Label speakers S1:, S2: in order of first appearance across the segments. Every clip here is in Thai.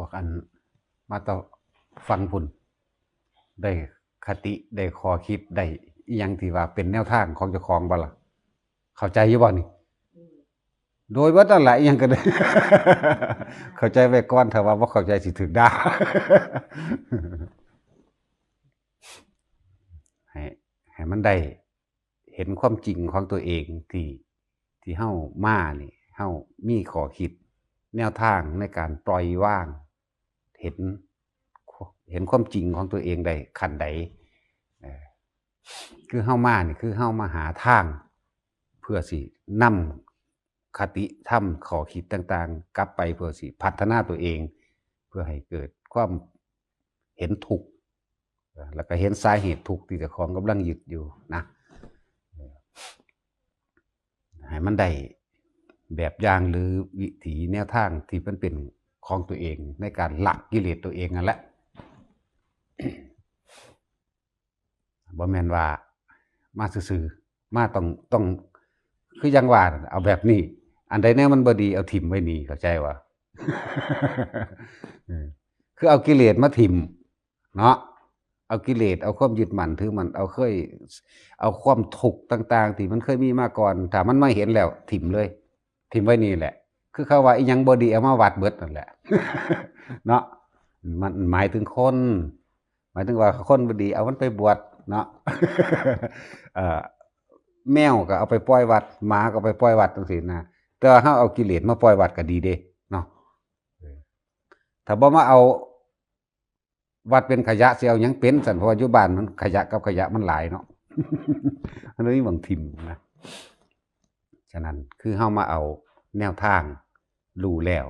S1: วกอันมาต่อฟังพุ่นได้คติได้ขอคิดได้ยังที่ว่าเป็นแนวทางของเจ้าของบ่ล่ะเข้าใจอยู่บ่นี่โดยว่านั่นแหละอีหยังก็ได้ เข้าใจไว้ก่อนถ้าว่าบ่เข้าใจสิถูกด่าให้ให้มันได้เห็นความจริงของตัวเองที่ที่เฮามานี่เฮามีขอคิด แนวทางในการปล่อยว่าง เห็นเห็นความจริงของตัวเองได้ขันใดคือเฮามานี่คือเฮามาหาทาง เพื่อสินำคติธรรมขอคิดต่าง ๆ กลับไปเพื่อสิพัฒนาตัวเอง เพื่อให้เกิดความเห็นทุกแล้วก็เห็นสาเหตุทุกที่เจ้าของกำลังยึดอยู่นะให้มันได้แบบอย่างหรือวิถีแนวทางที่มันเป็น ของตัวเอง ในการหละกิเลสตัวเองนั่นแหละบ่แมนว่ามาซื่อๆมาต้องต้องคือยังว่านเอาแบบนี้ อันใดแน่มันบดีเอาถิ่มไว้นี่เข้าใจว่าเออคือเอากิเลสมาถิ่มเนาะเอากิเลสเอาความยึดมั่นถือมันเอาเคย เอาความทุกต่าง ๆ ที่มันเคยมีมาก่อนถ้ามันไม่เห็นแล้ว ถิ่มเลย ถิ่มไว้นี่แหละ คือเขาว่าอีหยังบ่ดีเอามาวัดเบิดนั่นแหละ เนาะมันหมายถึงคน หมายถึงว่าคนบดีเอามันไปบวชเนาะเอ่อแมวก็เอาไปปล่อยวัดหมาก็ไปปล่อยวัดจังซี่นะแต่ว่าเฮาเอากิเลสมาปล่อยวัดก็ดีเด้เนาะถ้าบ่มาเอาวัดเป็นขยะเสิเอายังเป็นสันเพราะว่าอยู่บ้านมันขยะกับขยะมันหลายเนาะมันเลยมีบางทิมนะ ฉะนั้นคือเฮามาเอาแนวทาง รู้แล้ว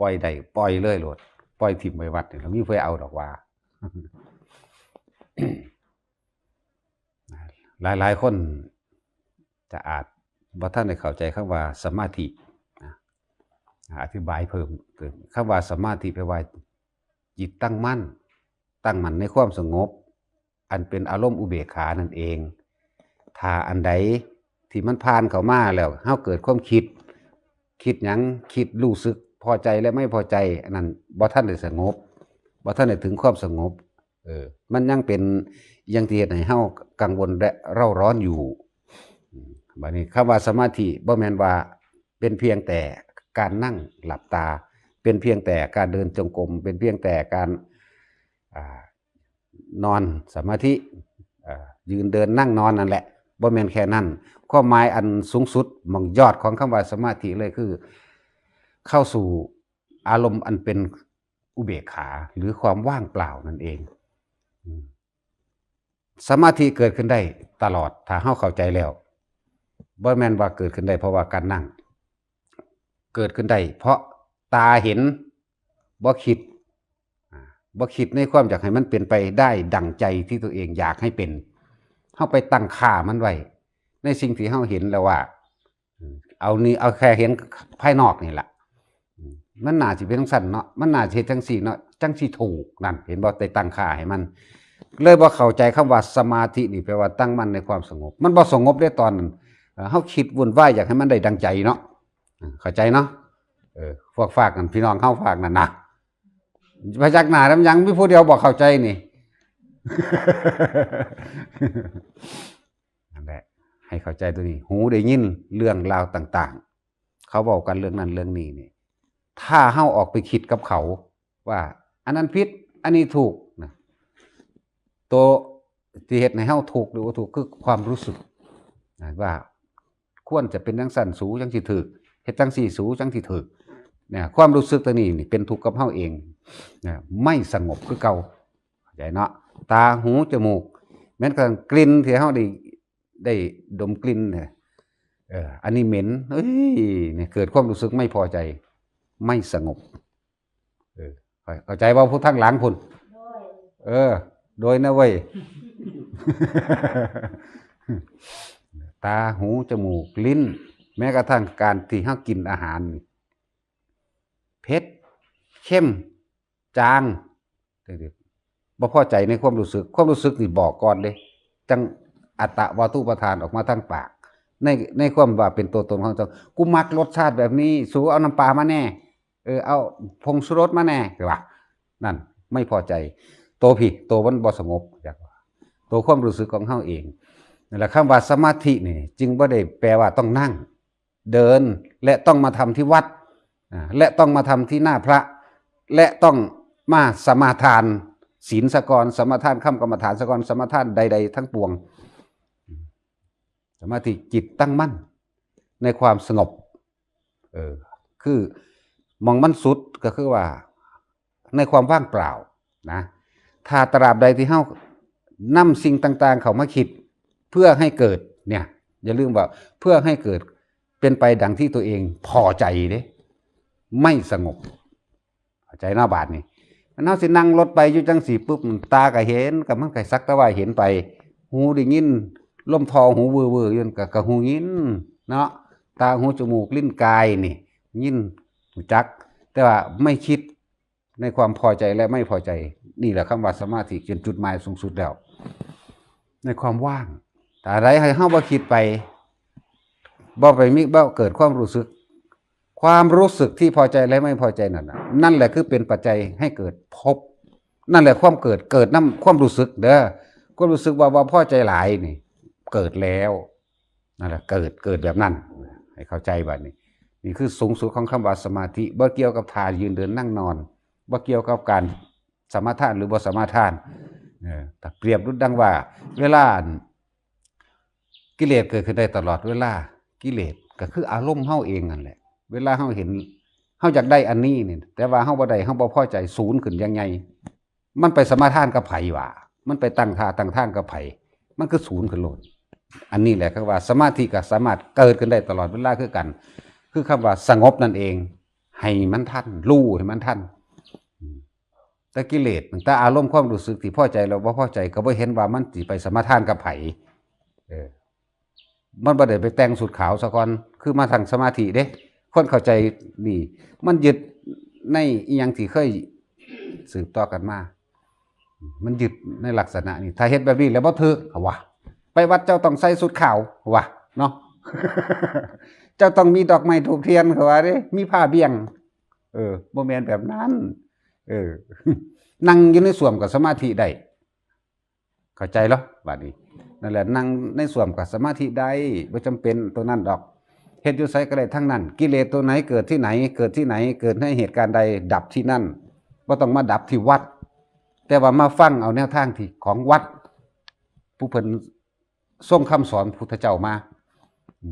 S1: ปล่อยได้ปล่อยเลยโลดปล่อยทิมไว้วัดนี่แล้วมีเพื่อเอาดอกว่าหลายหลายคนจะอาจว่าท่านได้เข้าใจคำว่าสมาธิอธิบายเพิ่มเติมคำว่าสมาธิแปลว่าจิตตั้งมั่น ตั้งมั่นในความสงบ อันเป็นอารมณ์อุเบกขานั่นเอง ถ้าอันใดที่มันผ่านเข้ามาแล้วเฮาเกิดความคิด คิดหยังคิดรู้สึกพอใจและไม่พอใจอันนั้นบ่ท่านได้สงบบ่ท่านได้ถึงความสงบ เออ มันยังเป็นยังที่เฮ็ดให้เฮากังวลและเร่าร้อนอยู่บัดนี้คำว่าสมาธิบ่แม่นว่าเป็นเพียงแต่การนั่งหลับตา เป็นเพียงแต่การเดินจงกรมเป็นเพียงแต่การอ่านอนสมาธิอ่ายืนเดินนั่งนอนนั่นแหละ บ่แม่นแค่นั้นความหมายอันสูงสุดมองยอดของคำว่าสมาธิเลยคือ เข้าสู่อารมณ์อันเป็นอุเบกขา หรือความว่างเปล่านั่นเอง สมาธิเกิดขึ้นได้ตลอดถ้าเฮาเข้าใจแล้วบ่แม่นว่าเกิดขึ้นได้เพราะว่าการนั่ง เกิดขึ้นได้เพราะตาเห็นบ่คิดอ่าบ่คิดในความอยากให้มันเป็นไปได้ดั่งใจที่ตัวเองอยากให้เป็น เฮาไปตั้งค่ามันไว้ในสิ่งที่เฮาเห็นแล้วว่า เอานี่เอาแค่เห็นภายนอกนี่แหละมันน่าสิเป็นจังซั่นเนาะมันน่าสิเฮ็ดจังซี่เนาะจังสิถูกนั่นเห็นบ่ได้ตั้งค่าให้มัน เลยบ่เข้าใจคำว่าสมาธินี่แปลว่าตั้งมันในความสงบ มันบ่สงบได้ตอนนั้นเฮาคิดวุ่นวายอยากให้มันได้ดังใจเนาะเข้าใจเนาะเออพวกฝากกันพี่น้องเข้าฝากนั่นนะพยักหน้าแล้วยังมีผู้เดียวบอกเข้าใจนี่ นั่นแหละให้เข้าใจตัวนี้ หูได้ยินเรื่องราวต่าง ๆ เขาบอกกันเรื่องนั้นเรื่องนี้นี่ ถ้าเฮาออกไปคิดกับเขา ว่า อันนั้นผิดอันนี้ถูกนะตัวที่เหตุในเฮาถูกหรือว่าถูกคือความรู้สึกนะว่า ควรจะเป็นจังสั่นสูจังสิถึกเฮ็ดจังสี่สูจังสิถึกเนี่ยความรู้สึกตัวนี้นี่เป็นทุกข์กับเฮาเองนะไม่สงบคือเก่าเข้าใจเนาะ ตาหูจมูก แม้กระทั่งกลิ่นที่เฮาได้ได้ดมกลิ่นเนี่ยเอออันนี้เหม็นเอ้ยเนี่ยเกิดความรู้สึกไม่พอใจ ไม่สงบเออเข้าใจว่าผู้ทั้งหลังพุ่นเออ โดยนะเว้ยตาหูจมูกลิ้น แม้กระทั่งการที่เฮากินอาหารเผ็ดเข้ม จางเด็ดๆ บ่พอใจในความรู้สึก ความรู้สึกนี่บอกก่อนเลยจังอัตตะวาตุประทานออกมาทางปาก ในในความว่าเป็นตัวตนของเจ้ากูมักรสชาติแบบนี้ สูเอาน้ำปลามาแน่ เออเอาพงสุรสมาแน่หรือว่านั่นไม่พอใจ โตผิดตัวมันบ่สงบอยากว่าตัวความรู้สึกของเฮาเองนั่นแหละคำว่าสมาธินี่จึงบ่ได้แปลว่าต้องนั่ง เดินและต้องมาทำที่วัดและต้องมาทำที่หน้าพระ และต้องมาสมาทาน ศีลสกรสมาทานคำกรรมฐานสกรสมาทานใด ๆ ทั้งปวง สมาธิจิตตั้งมั่น ในความสงบเออคือมองมันสุดก็คือว่า ในความว่างเปล่านะถ้าตราบใดที่เฮานำสิ่งต่าง ๆ เขามาคิด เพื่อให้เกิดเนี่ย อย่าลืมว่าเพื่อให้เกิดเป็นไปดังที่ตัวเองพอใจเด้ไม่สงบใจหน้าบาทนี่ มันเฮาสินั่งรถไปอยู่จังสีปุ๊บตาก็เห็นกับมันก็สักต่ว่าเห็นไป หูได้ยินลมทองหูเวอร์เวอร์ยนกับกับหูยินเนาะตาหูจมูกลิ้นกายนี่ ยินหูจัก แต่ว่าไม่คิดในความพอใจและไม่พอใจ นี่แหละคำว่าสมาธิจนจุดหมายสูงสุดแล้ว ในความว่าง แต่อะไรให้เฮาบ่คิดไปบ่ไปมิบ่เกิดความรู้สึก ความรู้สึกที่พอใจและไม่พอใจนั่นน่ะนั่นแหละคือเป็นปัจจัยให้เกิดภพนั่นแหละความเกิดเกิดน้ำความรู้สึกเด้อความรู้สึกว่าว่าพอใจหลายนี่ เกิดแล้วนั่นแหละเกิดเกิดแบบนั้น ให้เข้าใจบัดนี้ นี่คือสูงสุดของคำว่าสมาธิบ่เกี่ยวกับท่ายืนเดินนั่งนอนบ่เกี่ยวกับการสมาทานหรือบ่สมาทานเออแต่เปรียบรุดดังว่า เวลากิเลสเกิดขึ้นได้ตลอดเวลากิเลสก็คืออารมณ์เฮาเองนั่นแหละ เวลาเฮาเห็นเฮาอยากได้อันนี้นี่แต่ว่าเฮาบ่ได้เฮาบ่พอใจศูนย์ขึ้นยังไง มันไปสมาทานกับไผว่ามันไปตั้งท่าตั้งท่างกับไผมันคือศูนย์ขึ้นโลดอันนี้แหละคือว่าสมาธิก็สามารถเกิดขึ้นได้ตลอดเวลาคือกัน คือคำว่าสงบนั่นเอง ให้มันทันรู้ให้มันทันแต่กิเลสแต่อารมณ์ความรู้สึกที่พอใจเราบ่พอใจก็บ่เห็นว่ามันสิไปสมาทานกับไผเออมันบ่ได้ไปแต่งสุดขาวซะก่อน คือมาทางสมาธิเด้ คนเข้าใจนี่มันยึดในอียังที่เคยสืบต่อกันมา มันยึดในลักษณะนี้ถ้าเฮ็ดแบบนี้แล้วบ่ถูกเขาว่าไปวัดเจ้าต้องใส่สุดขาวเขาว่าเนาะเจ้าต้องมีดอกไม้ถูกเทียนเขาว่าเด้มีผ้าเบี่ยง เออบ่แม่นแบบนั้น เออ นั่งอยู่ในส่วมกับสมาธิได้เข้าใจเหรอบัดนี้นั่นแหละนั่งในส่วมกับสมาธิได้บ่จำเป็นตัวนั้นดอก เฮ็ดอยู่ไสก็ได้ทั้งนั้น กิเลสตัวไหนเกิดที่ไหน เกิดที่ไหน เกิดในเหตุการณ์ใดดับที่นั่นบ่าต้องมาดับที่วัด แต่ว่ามาฟังเอาแนวทางที่ของวัด ผู้เพิ่นส่งคำสอนพุทธเจ้ามาอื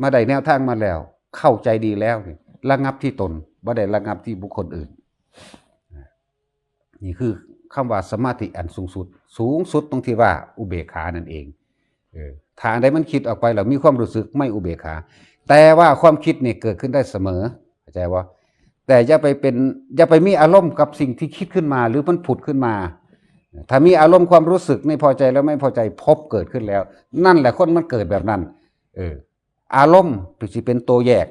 S1: มาได้แนวทางมาแล้ว เข้าใจดีแล้วนี่ระงับที่ตนบ่ได้ระงับที่บุคคลอื่น นี่คือคำว่าสมาธิอันสูงสุด สูงสุดตรงที่ว่าอุเบกขานั่นเองเออทางใดมันคิดออกไปแล้วมีความรู้สึกไม่อุเบกขา แต่ว่าความคิดนี่เกิดขึ้นได้เสมอเข้าใจว่าแต่อย่าไปเป็นอย่าไปมีอารมณ์กับสิ่งที่คิดขึ้นมา หรือมันผุดขึ้นมา ถ้ามีอารมณ์ความรู้สึกไม่พอใจแล้วไม่พอใจพบเกิดขึ้นแล้ว นั่นแหละคนมันเกิดแบบนั้น เออ อารมณ์จะเป็นตัวแยก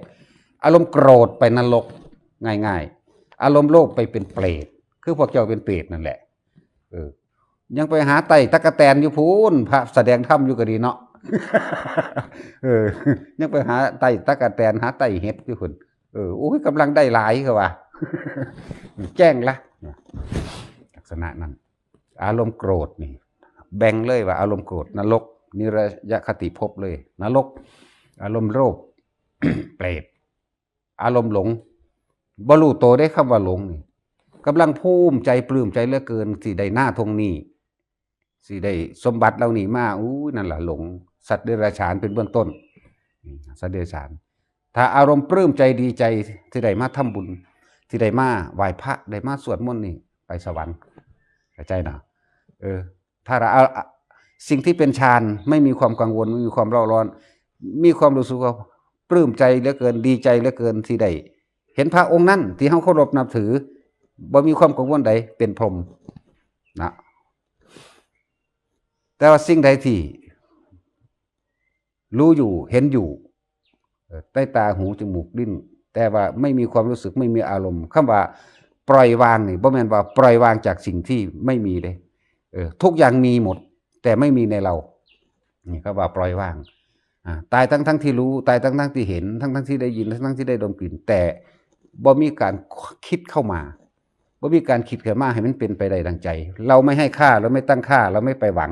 S1: อารมณ์โกรธไปนรกง่าย ๆ อารมณ์โลภไปเป็นเปรตคือพวกเจ้าเป็นเปรตนั่นแหละ เออ ยังไปหาไต่ตะกะแตนอยู่พูนพระแสดงธรรมอยู่ก็ดีเนาะ เออยังไปหาไต่ตะกะแตนหาไต่เห็ดอยู่พุ่นเออโอ้ยกำลังได้หลายเขาว่าแจ้งละลักษณะนั้น อารมณ์โกรธนี่ แบ่งเลยว่า อารมณ์โกรธนรก นิรยคติภพเลย นรก อารมณ์โลภเปรตอารมณ์หลงบรูโตได้คำว่าหลงนี่กำลังภูมิใจปลื้มใจเหลือเกินสิได้หน้าทงนี้สิได้สมบัติเหล่านี้มาอู้นั่นแหละหลง สัตว์เดรัจฉานเป็นเบื้องต้น สัตว์เดรัจฉาน ถ้าอารมณ์ปลื้มใจดีใจที่ได้มาทำบุญ ที่ได้มาไหว้พระได้มาสวดมนต์นี่ไปสวรรค์ใจหนะเออ ถ้าเราสิ่งที่เป็นฌานไม่มีความกังวลไม่มีความเร่าร้อน มีความรู้สึกว่าปลื้มใจเหลือเกินดีใจเหลือเกินที่ได้เห็นพระองค์นั้นที่เขาเคารพนับถือบ่มีความกังวลใดเป็นพรหมนะแต่ว่าสิ่งใดที่ รู้อยู่เห็นอยู่ใต้ตาหูจมูกลิ้น แต่ว่าไม่มีความรู้สึกไม่มีอารมณ์คำว่าปล่อยวางนี่บ่แม่นว่าปล่อยวางจากสิ่งที่ไม่มีเลยเออทุกอย่างมีหมด แต่ไม่มีในเรานี่ก็ว่าปล่อยวางตายทั้งทั้งที่รู้ตายทั้งทั้งที่เห็น ทั้งทั้งที่ได้ยินทั้งทั้งที่ได้ดมกลิ่น แต่บ่มีการคิดเข้ามาบ่มีการคิดเข้ามาให้มันเป็นไปได้ดังใจ เราไม่ให้ค่าเราไม่ตั้งค่าเราไม่ไปหวัง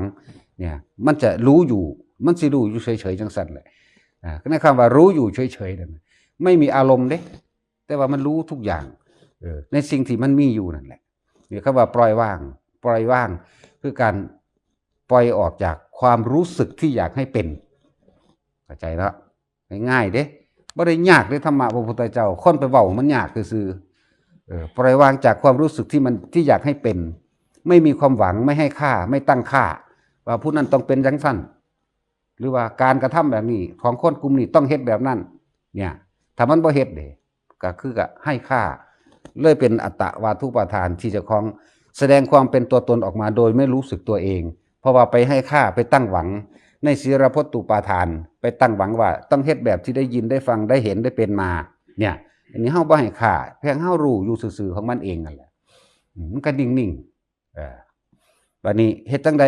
S1: เนี่ย มันจะรู้อยู่ มันสิรู้อยู่เฉยๆจังซั่นแหละอ่าในคำว่ารู้อยู่เฉยๆนั่นไม่มีอารมณ์เด้แต่ว่ามันรู้ทุกอย่างเออในสิ่งที่มันมีอยู่นั่นแหละเนี่ยคำว่าปล่อยวาง ปล่อยวาง คือการปล่อยออกจากความรู้สึกที่อยากให้เป็นเข้าใจแล้วง่ายๆเด้บ่ได้ยากเลยธรรมะพระพุทธเจ้าค้นไปเว้ามันยากซื่อเออปล่อยวางจากความรู้สึกที่มันที่อยากให้เป็น ไม่มีความหวังไม่ให้ค่า ไม่ตั้งค่า ว่าผู้นั้นต้องเป็นจังสั้น หรือว่าการกระทำแบบนี้ ของคนกลุ่มนี้ต้องเฮ็ดแบบนั้น เนี่ยถ้ามันบ่เฮ็ดเด้ก็คือก็ให้ค่า เลยเป็นอัตตวาทุปาทานที่จะของแสดงความเป็นตัวตนออกมาโดยไม่รู้สึกตัวเอง เพราะว่าไปให้ค่าไปตั้งหวัง ในศีรพจตุปาทาน ไปตั้งหวังว่า ต้องเฮ็ดแบบที่ได้ยินได้ฟังได้เห็นได้เป็นมา เนี่ย อันนี้เฮาบ่ให้ค่าเพียงเฮารู้อยู่ซื่อๆของมันเองนั่นแหละมมันก็นิ่งๆเออ บัดนี้เฮ็ดจังใด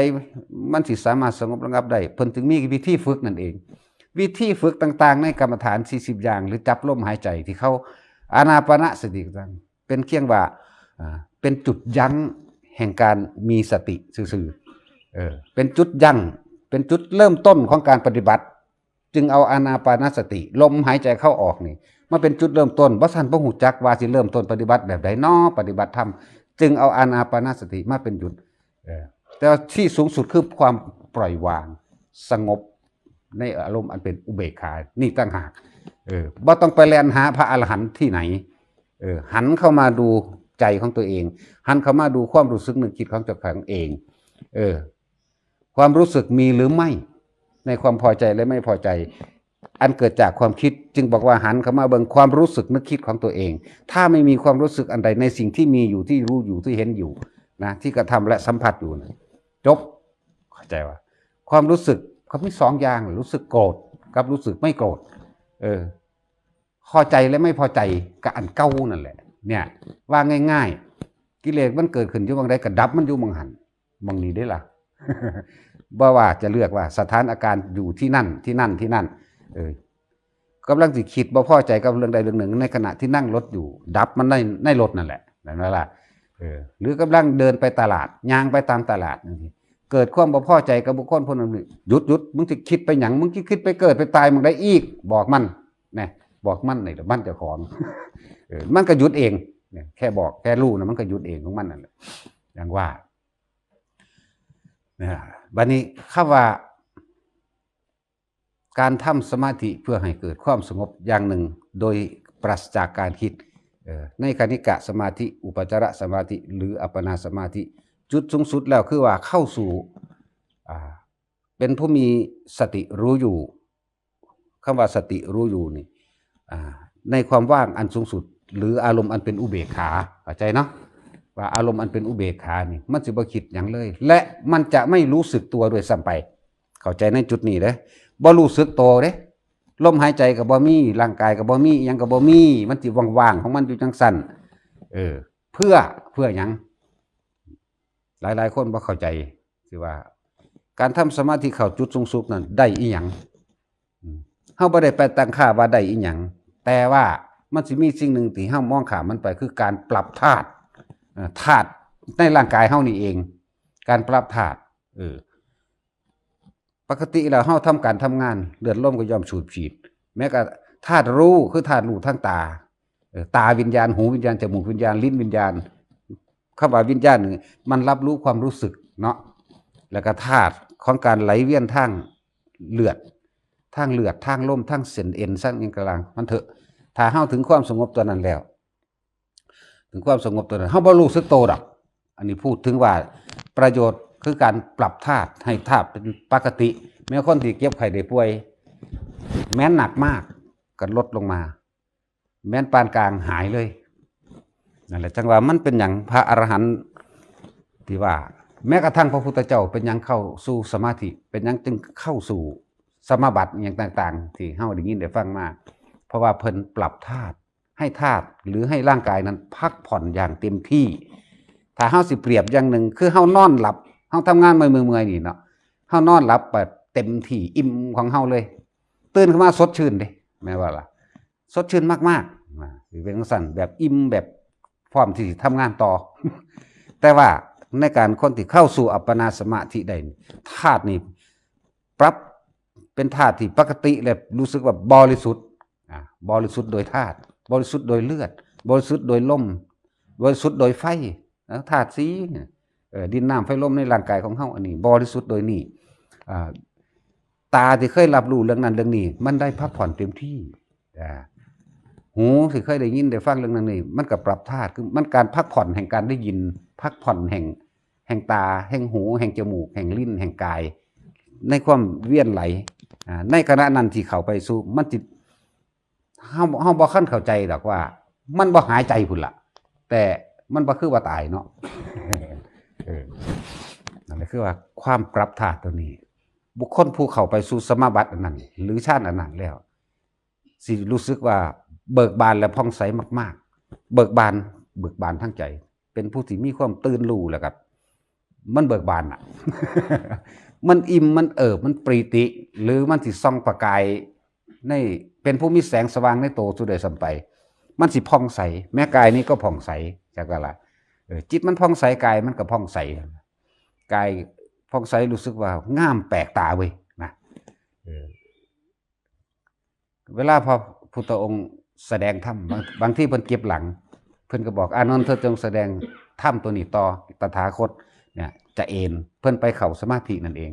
S1: มันสิสามารถสงบระงับได้เพิ่นถึงมีวิธีฝึกนั่นเอง วิธีฝึกต่าง ๆ ในกรรมฐาน 40 อย่าง หรือจับลมหายใจที่เขาอานาปานสติต่างเป็นเคียงว่าเป็นจุดยั้งแห่งการมีสติซื่อๆเออเป็นจุดยั้งเป็นจุดเริ่มต้นของการปฏิบัติ จึงเอาอานาปานสติ ลมหายใจเข้าออกนี่มาเป็นจุดเริ่มต้นบ่ทันบ่ฮู้จักว่าสิเริ่มต้นปฏิบัติแบบใดน้อปฏิบัติธรรมจึงเอาอานาปานสติมาเป็นจุด แต่ที่สูงสุดคือความปล่อยวางสงบในอารมณ์อันเป็นอุเบกขา นี่ตั้งหาก เออบ่ต้องไปแลนหาพระอรหันต์ที่ไหน เออ หันเข้ามาดูใจของตัวเอง หันเข้ามาดูความรู้สึกนึกคิดของจ้าของเอง เออ ความรู้สึกมีหรือไม่ ในความพอใจและไม่พอใจ อันเกิดจากความคิด จึงบอกว่าหันเข้ามาเบิ่งความรู้สึกนึกคิดของตัวเอง ถ้าไม่มีความรู้สึกอันใดในสิ่งที่มีอยู่ที่รู้อยู่ที่เห็นอยู่ นะที่กระทำและสัมผัสอยู่นะจบเข้าใจว่า ความรู้สึกเขามีสองอย่างรู้สึกโกรธกับรู้สึกไม่โกรธเออพอใจและไม่พอใจกับอันเก้านั่นแหละ เนี่ยว่าง่าย ๆ กิเลสมันเกิดขึ้นอยู่บางใดก็ดับมันอยู่บางหันบางนี้ได้ล่ะบ่ว่าจะเลือกว่าสถานอาการอยู่ที่นั่นที่นั่นที่นั่น เออกำลังสิคิดบ่พอใจกับเรื่องใดเรื่องหนึ่ง ในขณะที่นั่งรถอยู่ ดับมันในในรถนั่นแหละนั่นแหละล่ะเออ หรือกำลังเดินไปตลาดย่างไปตามตลาดนั่เกิดความบ่พอใจกับบุคคลคนนั้นหยุดหยุดมึงสิคิดไปหยังมึงสิคิดไปเกิดไปตายมึงได้อีก บอกมันนะบอกมันนี่แหละมันจ้าของมันก็หยุดเองเนี่ยแค่บอกแค่รู้นะมันก็หยุดเองของมันนั่นแหละอย่างว่านะบัดนี้คำว่า การทำสมาธิเพื่อให้เกิดความสงบอย่างหนึ่ง โดยปราศจากการคิด ในคณิกะสมาธิ อุปจารสมาธิ หรืออัปปนาสมาธิ จุดสูงสุดแล้วคือว่าเข้าสู่เป็นผู้มีสติรู้อยู่คำว่าสติรู้อยู่นี่ในความว่างอันสูงสุด หรืออารมณ์อันเป็นอุเบกขาเข้าใจเนาะว่าอารมณ์อันเป็นอุเบกขานี่มันสิบ่คิดอย่างเลย และมันจะไม่รู้สึกตัวด้วยซ้ำไป เข้าใจในจุดนี้เด้บ่รู้สึกตัวเด้ ลมหายใจกับบ่มีร่างกายกับบ่มียังกับบ่มีมันสิว่างๆของมันอยู่จังซั่นเออ เพื่อเพื่อยังหลายๆ คนบ่เข้าใจสิว่า การทำสมาธิเข้าจุดสูงสุดนั้นได้อีหยังเฮาบ่ได้ไปตั้งค่าว่าได้อีหยังแต่ว่ามันสิมีสิ่งหนึ่งที่เฮามองข้ามมันไปคือการปรับธาตุธาตุในร่างกายเฮานี่เอง การปรับธาตุเออ ปกติแล้วเฮาทำการทำงานเลือดลมก็ย่อมสูบฉีด แม้กระธาตุรู้คือธาตุรู้ทางตาตาวิญญาณหูวิญญาณจมูกวิญญาณลิ้นวิญญาณคำว่าวิญญาณมันรับรู้ความรู้สึกเนาะแล้วก็ธาตุของการไหลเวียนทางเลือดทางเลือดทางลมทางเส้นเอ็นสร้างยังกลางมันเถอะถ้าเฮาถึงความสงบตัวนั้นแล้ว ถึงความสงบตัวนั้นเฮาบ่รู้สึกโตดอก อันนี้พูดถึงว่าประโยชน์ คือการปรับธาตุให้ธาตุเป็นปกติแม้คนที่เก็บไข้ได้ป่วย แม้นหนักมากก็ลดลงมา แม้นปานกลางหายเลยนั่นแหละจังว่ามันเป็นอย่างพระอรหันต์ที่ว่า แม้กระทั่งพระพุทธเจ้าเป็นยังเข้าสู่สมาธิ เป็นยังจึงเข้าสู่สมาบัติอย่างต่าง ๆ ที่เฮาได้ยินได้ฟังมาเพราะว่าเพิ่นปรับธาตุให้ธาตุหรือให้ร่างกายนั้นพักผ่อนอย่างเต็มที่ ถ้าเฮาสิเปรียบอย่างหนึ่งคือเฮานอนหลับ เฮาทำงานเมื่อยๆนี่เนาะเฮานอนหลับแบบเต็มที่อิ่มของเฮาเลย ตื่นขึ้นมาสดชื่นด้แม่ว่าล่ะ สดชื่นมากอ่าสิเป็นจั่งสั่นแบบอิ่มแบบพร้อมที่สิทำงานต่อ แต่ว่าในการคนที่เข้าสู่อัปปนาสมาธิได้ธาตุนี่ปรับเป็นธาตุที่ปกติเลยรู้สึกว่าบริสุทธิ์อ่าบริสุทธิ์โดยธาตุบริสุทธิ์โดยเลือด บริสุทธิ์โดยลมบริสุทธิ์โดยไฟธาตุสี ดินน้ำไฟลมในร่างกายของเฮาอันนี้บริสุทธิ์โดยนี่ตาที่เคยรับรู้เรื่องนั้นเรื่องนี้ มันได้พักผ่อนเต็มที่หูที่เคยได้ยินได้ฟังเรื่องนั้นนี่มันก็ปรับธาตุคือมันการพักผ่อนแห่งการได้ยิน พักผ่อนแห่งแห่งตา แห่งหู แห่งจมูก แห่งลิ้น แห่งกาย ในความเวียนไหลในขณะนั้นที่เขาไปสู่มันจิตเฮาเฮาบ่คันเข้าใจดอกว่า มันบ่หายใจพุ่นละแต่มันบ่คือว่าตายเนาะ ออนั่นแหละคือว่าความปรับธาตุตัวนี้ บุคคลผู้เข้าไปสู่สมาบัติอันนั้น หรือชาติอันนั้นแล้ว สิรู้สึกว่าเบิกบานและผ่องใสมาก ๆ เบิกบาน เบิกบานทั้งใจ เป็นผู้ที่มีความตื่นรู้แหละครับ มันเบิกบานอะ มันอิ่มมันเอิบมันปรีติ หรือมันสิส่องประกายในเป็นผู้มีแสงสว่างในโตสุดใดสัมไป มันสิผ่องใส แม้กายนี้ก็ผ่องใสจากอะไรเออ จิตมันผ่องใสกายมันก็ผ่องใสกายผ่องใสรู้สึกว่างามแปลกตาเว้ยนะเออเวลาพอพุทธองค์แสดงธรรมบางบางที่เพิ่นเก็บหลัง เพิ่นก็บอกอานนท์เธอจงแสดงธรรมตัวนี้ต่อตถาคตเนี่ยจะเอนเพิ่นไปเข้าสมาธินั่นเอง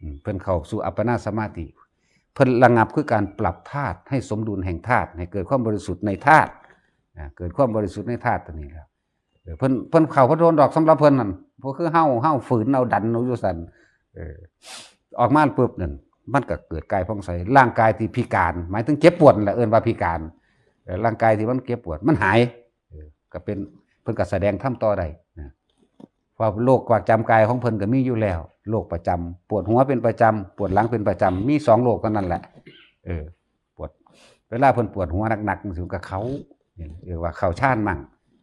S1: อืมเพิ่นเข้าสู่อัปปนาสมาธิเพิ่นระงับคือการปรับธาตุให้สมดุลแห่งธาตุให้เกิดความบริสุทธิ์ในธาตุนะเกิดความบริสุทธิ์ในธาตุตัวนี้แล้ว เพิ่นเพิ่นเข้าพระโดนดอกสำหรับเพิ่นนั่นเพราะคือเฮาเฮาฝืนเอาดันเอาอยู่ซั่นเออออกมาปุ๊บนั่นมันก็เกิดกายผ่องใสร่างกายที่พิการ หมายถึงเจ็บปวดแหละเอิ้นว่าพิการร่างกายที่มันเจ็บปวดมันหายก็เป็นเพิ่นก็แสดงทำต่อได้นะเพราะโรคประจำกายของเพิ่นก็มีอยู่แล้วโรคประจำปวดหัวเป็นประจำปวดหลังเป็นประจำมีสองโรคเท่านั้นแหละ เออ ปวดเวลาเพิ่นปวดหัวหนักๆมันสิกับเขาเรียกว่าเข่าชานมั่ง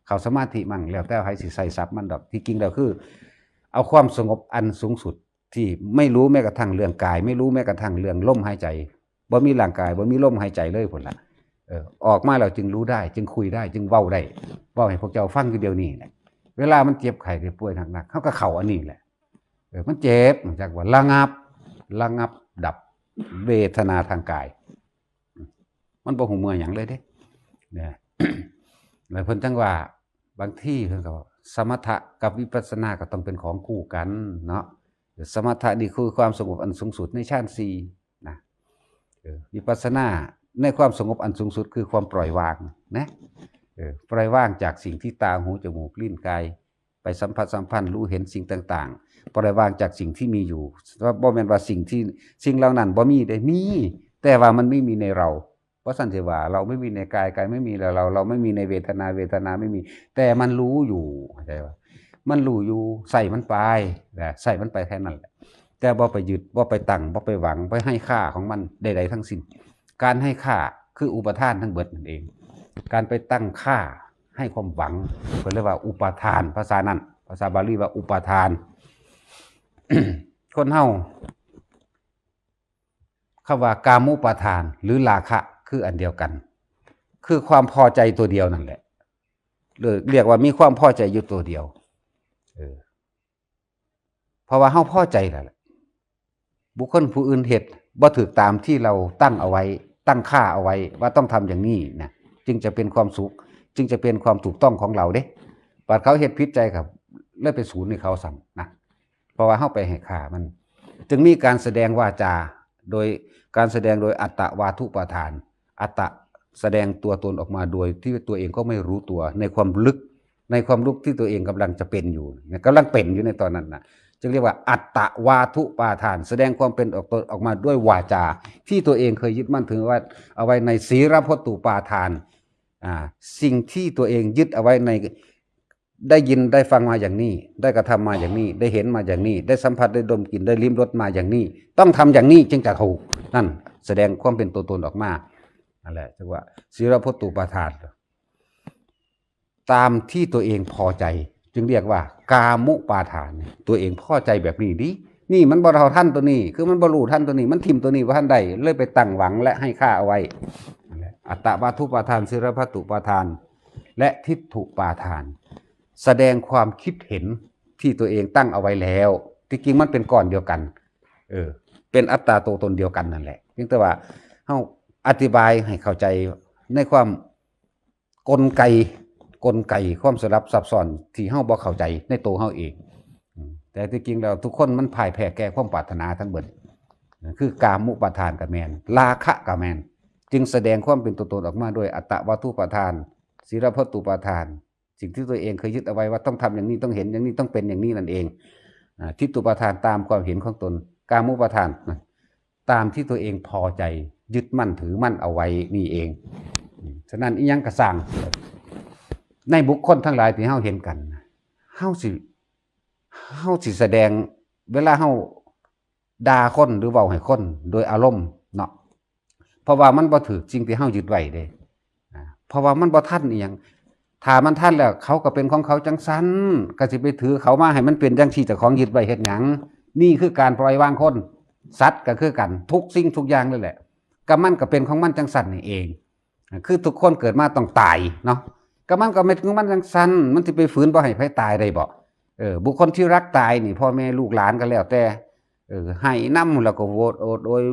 S1: เขาสมาธิมั่งแล้วแต่ใครสิใส่ซับมันดอกที่จริงแล้วคือ เอาความสงบอันสูงสุดที่ไม่รู้แม้กระทั่งเรื่องกาย ไม่รู้แม้กระทั่งเรื่องลมหายใจบ่มีร่างกายบ่มีลมหายใจเลยพุ่นละเออออกมาแล้วจึงรู้ได้ จึงคุยได้ จึงเว้าได้เว้าให้พวกเจ้าฟังคือเดียวนี้แหละเวลามันเจ็บไข้ได้ป่วยหนักๆเขาก็เข้าอันนี้แหละเออมันเจ็บจากว่าระงับระงับดับเวทนาทางกาย มันบ่หูเมื่อยหยังเลยเด้เนี่ยแล้วเพิ่นจังว่า บางที่เพิ่นก็สมถะกับวิปัสสนาก็ต้องเป็นของคู่กันเนาะสมถะนี่คือความสงบอันสูงสุดในฌานสี่นะวิปัสสนาในความสงบอันสูงสุดคือความปล่อยวางนะปล่อยวางจากสิ่งที่ตาหูจมูกลิ้นกายไปสัมผัสสัมพันธ์รู้เห็นสิ่งต่างๆ ปล่อยวางจากสิ่งที่มีอยู่ว่าบ่แม่นว่าสิ่งที่สิ่งเหล่านั้นบ่มีได้มี แต่ว่ามันไม่มีในเรา เพราะสันติว่าเราไม่มีในกายกายไม่มีแล้วเรา เราไม่มีในเวทนาเวทนาไม่มี แต่มันรู้อยู่เข้าใจป่ะมันรู้อยู่ใส่มันไปนะใส่มันไปแค่นั้นแหละแต่บ่ไปยึดบ่ไปตั้งบ่ไปหวังไปให้ค่าของมันใดๆทั้งสิ้นการให้ค่าคืออุปทานทั้งเบิดนั่นเอง การไปตั้งค่าให้ความหวังเพิ่นเรียกว่าอุปทาน ภาษานั้น ภาษาบาลีว่าอุปทาน คนเฮาคำว่ากามุปทาน หรือราคะ คืออันเดียวกัน คือความพอใจตัวเดียวนั่นแหละหรือเรียกว่ามีความพอใจอยู่ตัวเดียวเออเพราะว่าเฮาพอใจแล้วล่ะบุคคลผู้อื่นเหตุบ่ถือตามที่เราตั้งเอาไว้ ตั้งค่าเอาไว้ ว่าต้องทำอย่างนี้นะจึงจะเป็นความสุข จึงจะเป็นความถูกต้องของเราเด้ปัดเขาเหตุพิษใจครับเลื่อยไปศูนย์ในเขาสั่งนะเพราะว่าเฮาไปให้ค่ามัน จึงมีการแสดงวาจาโดยการแสดงโดยอัตตวาทุปทาน อัตตะแสดงตัวตนออกมาโดยที่ตัวเองก็ไม่รู้ตัว ในความลึกในความลึกที่ตัวเองกำลังจะเป็นอยู่เนี่ยกำลังเป็นอยู่ในตอนนั้นนะจึงเรียกว่าอัตตะวาทุปาทาน แสดงความเป็นออกตัวออกมาด้วยวาจา ที่ตัวเองเคยยึดมั่นถือว่าเอาไว้ในศีรพตุปาทานสิ่งที่ตัวเองยึดเอาไว้ในได้ยินได้ฟังมาอย่างนี้ ได้กระทำมาอย่างนี้ ได้เห็นมาอย่างนี้ ได้สัมผัสได้ดมกลิ่นได้ลิ้มรสมาอย่างนี้ ต้องทำอย่างนี้จึงจะถูกนั่นแสดงความเป็นตัวตนออกมา นั่นแหละจังว่าศีรพตุปาทานตามที่ตัวเองพอใจ จึงเรียกว่า กามุปาทาน ตัวเองพอใจแบบนี้ดินี่มันบรเทาท่านตัวนี้ คือมันบรรลุท่านตัวนี้ มันทิมตัวนี้ว่าท่านใดเลยไปตั้งหวังและให้ค่าเอาไว้อัตตวาทุปาทานสิรพัตตุปาทาน และทิฏฐุปาทาน แสดงความคิดเห็นที่ตัวเองตั้งเอาไว้แล้วที่จริงมันเป็นก้อนเดียวกัน เออ เป็นอัตตาตัวตนเดียวกันนั่นแหละเพียงแต่ว่าเฮา อธิบายให้เข้าใจในความกลไกกลไกความสลับซับซ้อนที่เฮาบ่เข้าใจในตัวเฮาเองแต่ที่จริงแล้วทุกคนมันพ่ายแพ้แก่ความปรารถนาทั้งเบิดคือกามุปาทานกับแมนราคะกับแมน จึงแสดงความเป็นตัวตนออกมาด้วยอัตตวัตถุปาทานศีลพัตตุปาทาน สิ่งที่ตัวเองเคยยึดเอาไว้ว่าต้องทำอย่างนี้ต้องเห็นอย่างนี้ต้องเป็นอย่างนี้นั่นเองทิฏฐุปาทานตามความเห็นของตน กามุปาทานตามที่ตัวเองพอใจ ยึดมั่นถือมั่นเอาไว้นี่เอง ฉะนั้นอียังกระสังในบุคคลทั้งหลายที่เฮาเห็นกันเฮาสิเฮาสิแสดง เวลาเฮาด่าคนหรือเว้าให้คนโดยอารมณ์เนาะเพราะว่ามันบ่ถือสิ่งที่เฮายึดไว้เด้เพราะว่ามันบ่ทันอีหยังถ้ามันทันแล้ว เขาก็เป็นของเขาจังซั้นก็สิไปถือเขามาให้มันเป็นจังซี่เจ้าของยึดไว้เฮ็ดหยังนี่คือการปล่อยวางคนสัตว์ก็คือกันทุกสิ่งทุกอย่างเลยแหละ ก็มันก็เป็นของมันจังซั่นนี่เอง คือทุกคนเกิดมาต้องตายเนาะก็มันก็เป็นของมันจังซั่นมันสิไปฝืนบ่ให้ไผตายได้บ่เออบุคคลที่รักตายนี่พ่อแม่ลูกหลานก็แล้วแต่เออให้นำแล้วก็โวดโอดโอย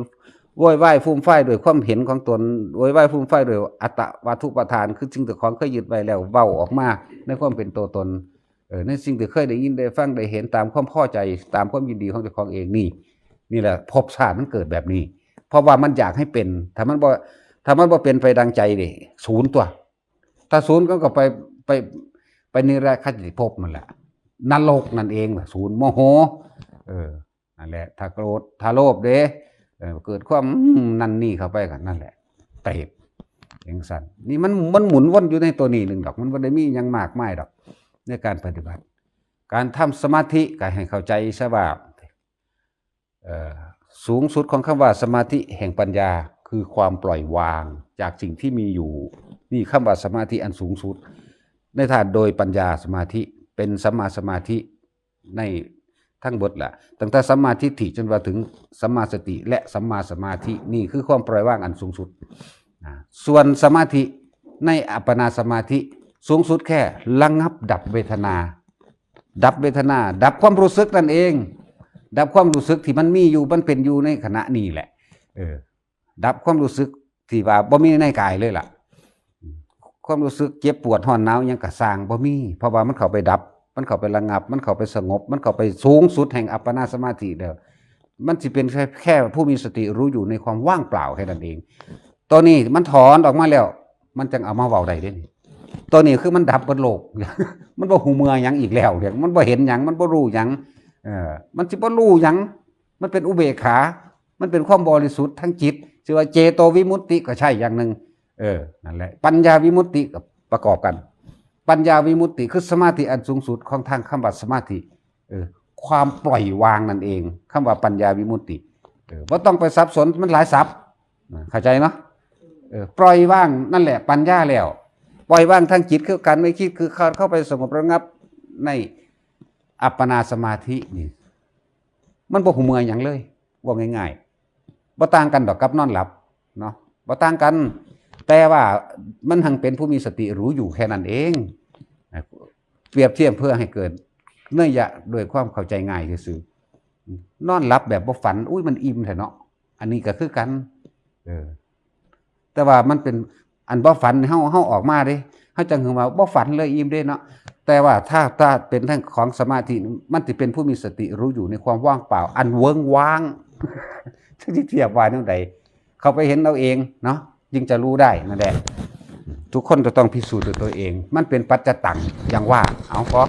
S1: โวยวายฟูมไฟายโดวยความเห็นของตนโวยวายฟูมไฟายโดวยอัตตวัตถุประทาน คือสิ่งที่ของเคยยึดไว้แล้วเว้าออกมาในความเป็นตัวตนเออในสิ่งที่เคยได้ยินได้ฟังได้เห็นตามความพอใจตามความยินดีของเจ้าของเองนี่ นี่แหละภพชาติมันเกิดแบบนี้ เพราะว่ามันอยากให้เป็น ถ้ามันบ่ถ้ามันบ่เป็นไปดังใจดิศูนย์ตัว ถ้าศูนย์ก็ก็ไปไปไปนิรคติภพมันแหละนรกนั่นเองล่ะศูนย์โมโห เออนั่นแหละ ถ้าโกรธถ้าโลภเด้เออเกิดความอืมนั่นนี่เข้าไปกันนั่นแหละเปรตองสันนี่มันมันหมุนวนอยู่ในตัวนี้หนึ่งดอก มันไม่ได้มียังมากมายดอก ในการปฏิบัติ การทำสมาธิก็ให้เข้าใจซะว่าเออ สูงสุดของคำว่าสมาธิแห่งปัญญาคือความปล่อยวาง จากสิ่งที่มีอยู่ นี่คำว่าสมาธิอันสูงสุด ในทางโดยปัญญาสมาธิเป็นสัมมาสมาธิในทั้งบทแหละตั้งแต่สัมมาทิฏฐิจนว่าถึงสัมมาสติและสัมมาสมาธินี่คือความปล่อยวางอันสูงสุด ส่วนสมาธิในอัปปนาสมาธิสูงสุดแค่ระงับดับเวทนา ดับเวทนา ดับความรู้สึกนั่นเอง ดับความรู้สึกที่มันมีอยู่มันเป็นอยู่ในขณะนี้แหละ เออ ดับความรู้สึกที่ว่าบ่มีในกายเลยล่ะ ความรู้สึกเจ็บปวดห่อนหนาวยังกะสางบ่มี เพราะว่ามันเข้าไปดับ มันเข้าไประงับ มันเข้าไปสงบ มันเข้าไปสูงสุดแห่งอัปปนาสมาธิเด้อมันสิเป็นแค่แค่ผู้มีสติรู้อยู่ในความว่างเปล่าแค่นั้นเอง ตัวนี้มันถอนออกมาแล้ว มันจังเอามาเว้าได้ด้นี่ตัวนี้คือมันดับบนโลก มันบ่หูเมือยังอีกแล้วเดี๋ยวมันบ่เห็นยังมันบ่รู้ยัง เออมันสิบ่รู้หยัง มันเป็นอุเบกขา มันเป็นความบริสุทธิ์ทั้งจิตชื่อว่าเจโตวิมุตติก็ใช่อย่างหนึ่งเออนั่นแหละ ปัญญาวิมุตติกับประกอบกัน ปัญญาวิมุตติคือสมาธิอันสูงสุดของทางคำว่าสมาธิเออความปล่อยวางนั่นเองคำว่าปัญญาวิมุตติเออว่าต้องไปสับสนมันหลายศัพท์นะเข้าใจเนาะเออปล่อยวางนั่นแหละปัญญาแล้ว ปล่อยวางทางจิตคือการไม่คิดคือเข้าเข้าไปสงบระงับใน อัปปนาสมาธินี่มันบ่หูเมืออย่างเลยว่าง่ายๆบ่ต่างกันดอกกับนอนหลับเนาะบ่ต่างกัน แต่ว่ามันหังเป็นผู้มีสติรู้อยู่แค่นั้นเองเปรียบเทียบเพื่อให้เกิดเนื่อยะโดยความเข้าใจง่ายซื่อนอนหลับแบบบ่ฝัน อุ้ยมันอิ่มแท้เนาะอันนี้ก็คือกันเออแต่ว่ามันเป็นอันบ่ฝันเฮาเฮาออกมาเด้เฮาจังคือว่าบ่ฝันเลยอิ่มเด้เนาะ แต่ว่าถ้าถ้าเป็นทั้งของสมาธิมันสิเป็นผู้มีสติรู้อยู่ในความว่างเปล่า อันเวิงว่างที่เทียบว่าจังไดเขาไปเห็นเราเองเนาะยิ่งจะรู้ได้นั่นแหละทุกคนจะต้องพิสูจน์ด้วยตัวเอง มันเป็นปัจจตังอย่างว่าเอาพอ